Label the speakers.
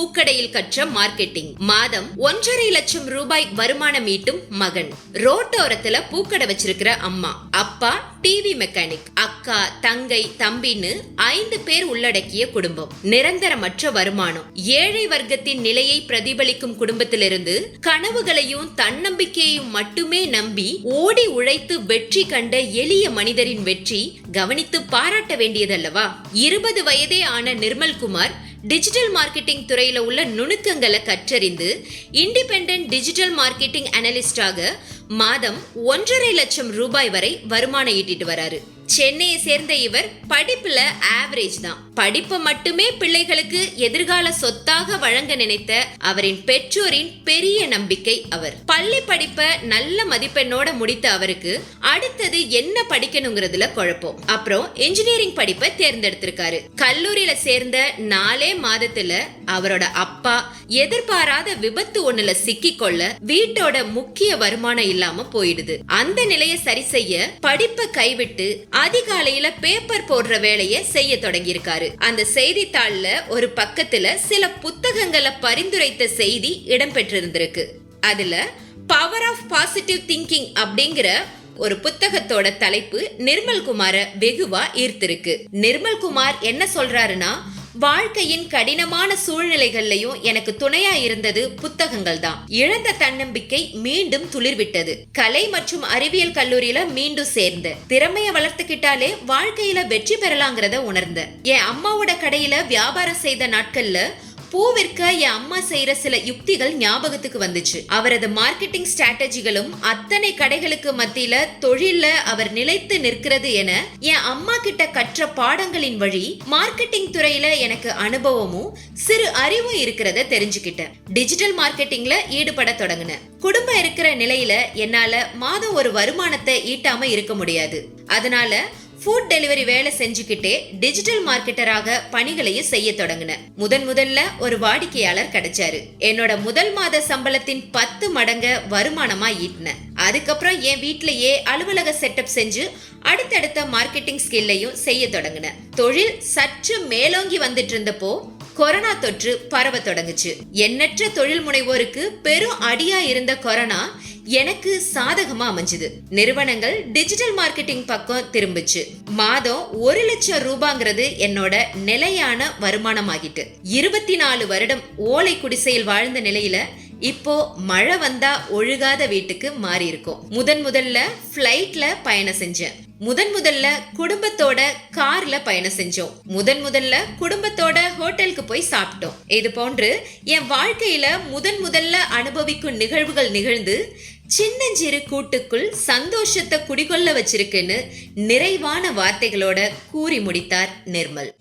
Speaker 1: பூக்கடையில் கற்ற மார்க்கெட்டிங் மாதம் ஒன்றரை லட்சம் ரூபாய் வருமானம் ஈட்டும் மகன். ரோட்டோரத்துல பூக்கடை வச்சிருக்கிற அம்மா அப்பா டிவி மெக்கானிக் அக்கா தங்கை தம்பின்னு ஐந்து பேர் உள்ளடக்கிய குடும்பம். நிரந்தரமற்ற வருமானம். ஏழை வர்க்கத்தின் நிலையை பிரதிபலிக்கும் குடும்பத்திலிருந்து கனவுகளையும் தன்னம்பிக்கையையும் மட்டுமே நம்பி ஓடி உழைத்து வெற்றி கண்ட எளிய மனிதரின் வெற்றி கவனித்து பாராட்ட வேண்டியதல்லவா? இருபது வயதே ஆன நிர்மல்குமார் டிஜிட்டல் மார்க்கெட்டிங் துறையில உள்ள நுணுக்கங்களை கற்றறிந்து இண்டிபெண்ட் டிஜிட்டல் மார்க்கெட்டிங் அனலிஸ்டாக மாதம் ஒன்றரை லட்சம் ரூபாய் வரை வருமானம் ஈட்டிட்டு வராரு. சென்னையை சேர்ந்த இவர் படிப்புல ஆவரேஜ் தான். படிப்பை மட்டுமே பிள்ளைகளுக்கு எதிர்கால சொத்தாக வழங்க நினைத்த அவரின் பெற்றோரின் பெரிய நம்பிக்கை அவர். பள்ளி படிப்பை நல்ல மதிப்பெண்ணோட முடித்த அவருக்கு அடுத்தது என்ன படிக்கணுங்கிறதுல குழப்பம். அப்புறம் இன்ஜினியரிங் படிப்பை தேர்ந்தெடுத்திருக்காரு. கல்லூரியில சேர்ந்த நாலே மாதத்துல அவரோட அப்பா எதிர்பாராத விபத்து ஒண்ணுல சிக்கிக்கொள்ள வீட்டோட முக்கிய வருமானம் இல்லாம போயிடுது. அந்த நிலையை சரி செய்ய படிப்பை கைவிட்டு அதிகாலையில பேப்பர் போடுற வேலையை செய்ய தொடங்கியிருக்காரு. அந்த செய்தித்தாள்ல ஒரு பக்கத்துல சில புத்தகங்களை பரிந்துரைத்த செய்தி இடம்பெற்றிருந்திருக்கு. அதுல பவர் ஆஃப் பாசிட்டிவ் திங்கிங் அப்படிங்கிற ஒரு புத்தகத்தோட தலைப்பு நிர்மல் குமார வெகுவா ஈர்த்திருக்கு. நிர்மல் குமார் என்ன சொல்றாருன்னா வாழ்க்கையின் கடினமான சூழ்நிலைகள்லயும் எனக்கு துணையா இருந்தது புத்தகங்கள் தான் இழந்த தன்னம்பிக்கை மீண்டும் துளிர்விட்டது. கலை மற்றும் அறிவியல் கல்லூரியில மீண்டும் சேர்ந்து திறமைய வளர்த்துக்கிட்டாலே வாழ்க்கையில வெற்றி பெறலாங்கிறத உணர்ந்த என் அம்மாவோட கடையில வியாபாரம் செய்த நாட்கள்ல பூ விற்க என் அம்மா செய்யற சில யுக்திகள் ஞாபகத்துக்கு வந்துச்சு. அவரது மார்க்கெட்டிங் ஸ்ட்ராட்டஜிகளும் அத்தனை கடைகளுக்கு மத்தியில தொழில அவர் நிலைத்து நிற்கிறது என என் அம்மா கிட்ட கற்ற பாடங்களின் வழி மார்க்கெட்டிங் துறையில எனக்கு அனுபவமும் சிறு அறிவும் இருக்கிறத தெரிஞ்சுக்கிட்டேன். டிஜிட்டல் மார்க்கெட்டிங்ல ஈடுபட தொடங்கினேன். குடும்பம் இருக்கிற நிலையில என்னால மாதம் ஒரு வருமானத்தை ஈட்டாம இருக்க முடியாது. அதனால ஃபுட் டெலிவரி வேலை செஞ்சுக்கிட்டே டிஜிட்டல் மார்க்கெட்டராக பணிகளையும் செய்ய தொடங்கினேன் முதன் முதல்ல ஒரு வாடிக்கையாளர் கிடைச்சாரு. என்னோட முதல் மாத சம்பளத்தின் பத்து மடங்க வருமானமா ஈட்டினேன் அதுக்கப்புறம் என் வீட்லயே அலுவலக செட்டப் செஞ்சு அடுத்தடுத்த மார்க்கெட்டிங் ஸ்கில்லையும் செய்ய தொடங்கினேன் தொழில் சற்று மேலோங்கி வந்துட்டு இருந்தப்போ கொரோனா தொற்று பரவ தொடங்குச்சு. எண்ணற்ற தொழில் முனைவோருக்கு பெரும் அடியா இருந்த கொரோனா எனக்கு சாதகமா அமைஞ்சது. நிறுவனங்கள் டிஜிட்டல் மார்க்கெட்டிங் பக்கம் திரும்பிச்சு. மாதம் ஒரு லட்சம் ரூபாங்கிறது என்னோட நிலையான வருமானம் ஆகிட்டு இருபத்தி நாலு வருடம் ஓலை குடிசையில் வாழ்ந்த நிலையில இப்போ மழை வந்தா ஒழுகாத வீட்டுக்கு மாறி இருக்கும் முதன் முதல்ல ஃப்ளைட்ல பயணம் செஞ்சேன். முதன் முதல்ல குடும்பத்தோட கார்ல பயணம் செஞ்சோம். முதன் முதல்ல குடும்பத்தோட ஹோட்டலுக்கு போய் சாப்பிட்டோம். இது போன்று என் வாழ்க்கையில முதன் முதல்ல அனுபவிக்கும் நிகழ்வுகள் நிகழ்ந்து சின்னஞ்சிறு கூட்டுக்குள் சந்தோஷத்தை குடிகொள்ள வச்சிருக்குன்னு நிறைவான வார்த்தைகளோட கூறி முடித்தார் நிர்மல்.